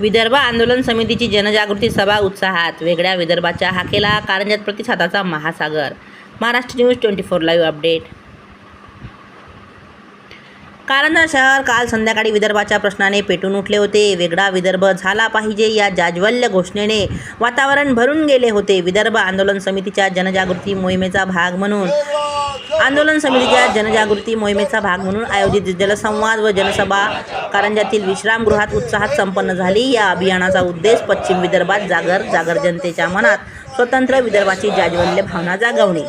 विदर्भ आंदोलन समितीची जनजागृती सभा उत्साहात. वेगळ्या विदर्भाच्या हाकेला कारंजात प्रतिसादाचा महासागर. Maharashtra news twenty four live update Karanja शहर काल संध्याकाळी विदर्भाच्या प्रश्नाने पेटून उठले होते. वेगळा विदर्भ झाला पाहिजे या जाज्वल्य घोषणेने. वातावरण भरून गेले होते. विदर्भ आंदोलन समितीच्या जनजागृती मोहिमेचा भाग म्हणून. आंदोलन समितीच्या जनजागृती मोहिमेचा भाग म्हणून आयोजित जलसंवाद व जनसभा कारंजातील विश्रामगृहात उत्साहात संपन्न झाली. या अभियानाचा उद्देश पश्चिम विदर्भात जागर जागर जनतेच्या मनात स्वतंत्र विदर्भाची जाज्वल्य भावना जागवणे.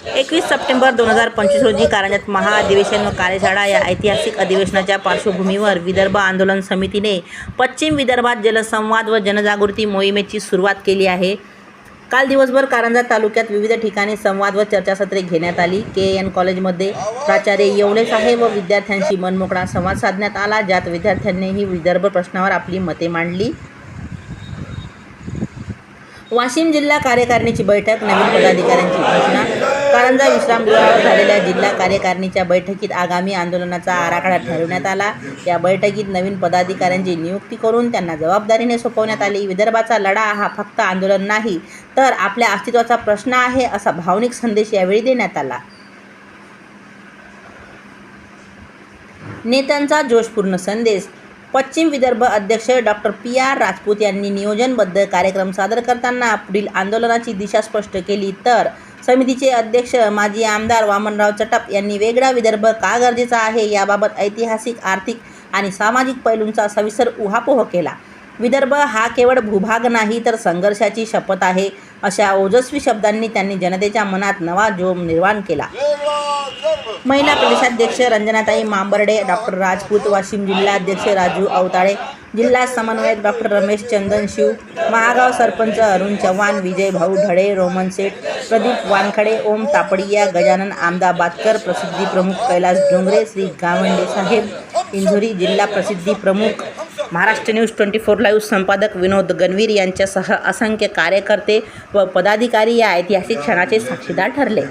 एकवीस सप्टेंबर दोन हजार पंचवीस रोजी कारंजात महाअधिवेशन व कार्यशाळा या ऐतिहासिक अधिवेशनाच्या पार्श्वभूमीवर विदर्भ आंदोलन समितीने पश्चिम विदर्भात जलसंवाद व जनजागृती मोहिमेची सुरुवात केली आहे. काल दिवसभर कारंजा तालुक्यात विविध ठिकाणी संवाद व चर्चासत्रे घेण्यात आली. के एन कॉलेजमध्ये प्राचार्य येवले साहेब व विद्यार्थ्यांशी मनमोकळा संवाद साधण्यात आला ज्यात विद्यार्थ्यांनीही विदर्भ प्रश्नावर आपली मते मांडली. वाशिम जिल्हा कार्यकारिणीची बैठक नवीन पदाधिकाऱ्यांची घोषणा कारंजा विश्रामगृहावर झालेल्या जिल्हा कार्यकारिणीच्या बैठकीत आगामी आंदोलनाचा आराखडा ठरवण्यात आला. या बैठकीत नवीन पदाधिकाऱ्यांची नियुक्ती करून त्यांना जबाबदारीने सोपवण्यात आली. विदर्भाचा लढा हा फक्त आंदोलन नाही तर आपल्या अस्तित्वाचा प्रश्न आहे असा भावनिक संदेश यावेळी देण्यात आला. नेत्यांचा जोशपूर्ण संदेश पश्चिम विदर्भ अध्यक्ष डॉक्टर पी. आर. राजपूत यांनी नियोजनबद्ध कार्यक्रम सादर करताना पुढील आंदोलनाची दिशा स्पष्ट केली तर समितीचे अध्यक्ष माजी आमदार वामनराव चटप यांनी वेगळा विदर्भ का गरजेचा आहे याबाबत ऐतिहासिक आर्थिक आणि सामाजिक पैलूंचा सविस्तर उहापोह केला. विदर्भ हा केवळ भूभाग नाही तर संघर्षाची शपथ आहे अशा ओजस्वी शब्दांनी त्यांनी जनतेच्या मनात नवा जोम निर्माण केला. महिला प्रदेशाध्यक्ष रंजनाताई मांबर्डे डॉक्टर राजपूत वाशिम जिल्हाध्यक्ष राजू अवताळे जिल्हा समन्वयक डॉक्टर रमेश चंदन शिव महागाव सरपंच अरुण चव्हाण विजय भाऊ ढळे रोमन सेठ प्रदीप वानखडे ओम तापडिया गजानन आमदाबादकर प्रसिद्धी प्रमुख कैलास डोंगरे श्री गावंडे साहेब इंझोरी जिल्हा प्रसिद्धी प्रमुख Maharashtra news twenty four live संपादक विनोद गणवीर यांच्यासह असंख्य कार्यकर्ते व पदाधिकारी या ऐतिहासिक क्षणाचे साक्षीदार ठरले.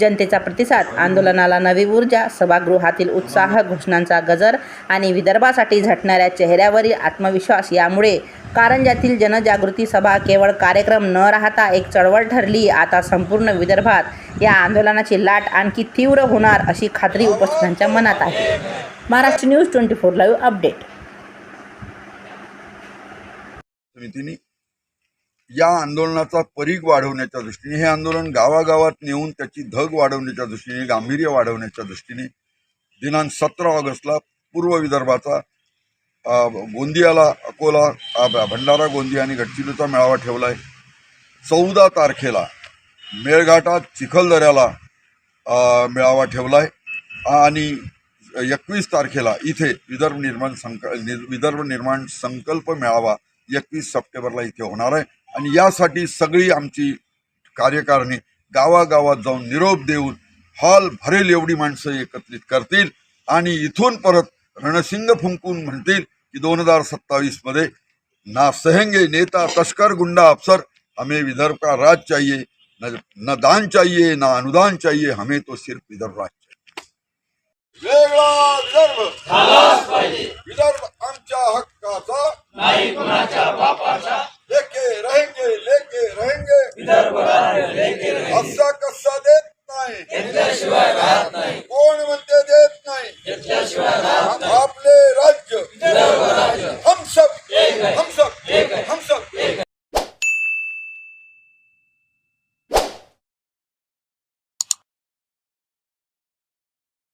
जनतेचा प्रतिसाद आंदोलनाला नवी ऊर्जा सभागृहातील उत्साह घोषणांचा गजर आणि विदर्भासाठी झटणाऱ्या चेहऱ्यावरील आत्मविश्वास यामुळे कारंजातील जनजागृती सभा केवळ कार्यक्रम न राहता एक चळवळ ठरली. आता संपूर्ण विदर्भात या आंदोलनाची लाट आणखी तीव्र होणार अशी खात्री उपस्थितांच्या मनात आहे. Maharashtra news twenty four live update समितीने या आंदोलनाचा परीघ वाढवण्याच्या दृष्टीने हे आंदोलन गावागावात नेऊन त्याची धग वाढवण्याच्या दृष्टीने गांभीर्य वाढवण्याच्या दृष्टीने दिनांक सतरा ऑगस्टला पूर्व विदर्भाचा गोंदियाला अकोला भ- भंडारा गोंदिया आणि गडचिरोलीचा मेळावा ठेवला आहे चौदा तारखेला मेळघाटात चिखलदऱ्याला मेळावा ठेवला आहे आणि एकवीस तारखेला इथे विदर्भ निर्माण संक नि- विदर्भ निर्माण संकल्प मेळावा एकवीस सप्टेंबरला इथे होणार आहे. आणि यासाठी सगळी आमची कार्यकारिणी गावागावात जाऊन निरोप देऊन हॉल भरेल एवढी माणसं एकत्रित करतील. आणि इथून परत रणसिंग फुंकून म्हणतील की दोन हजार सत्तावीसमध्ये ना सहेंगे नेता तस्कर गुंडा अफसर हमें विदर्भ का राज चाहिए न, न दान चाहिए ना अनुदान चाहिए हमें तो सिर्फ विदर्भ राज चाहिए वेगळा विदर्भ विदर्भ आमच्या हक्काचा. नाही कुणाच्या बापाचा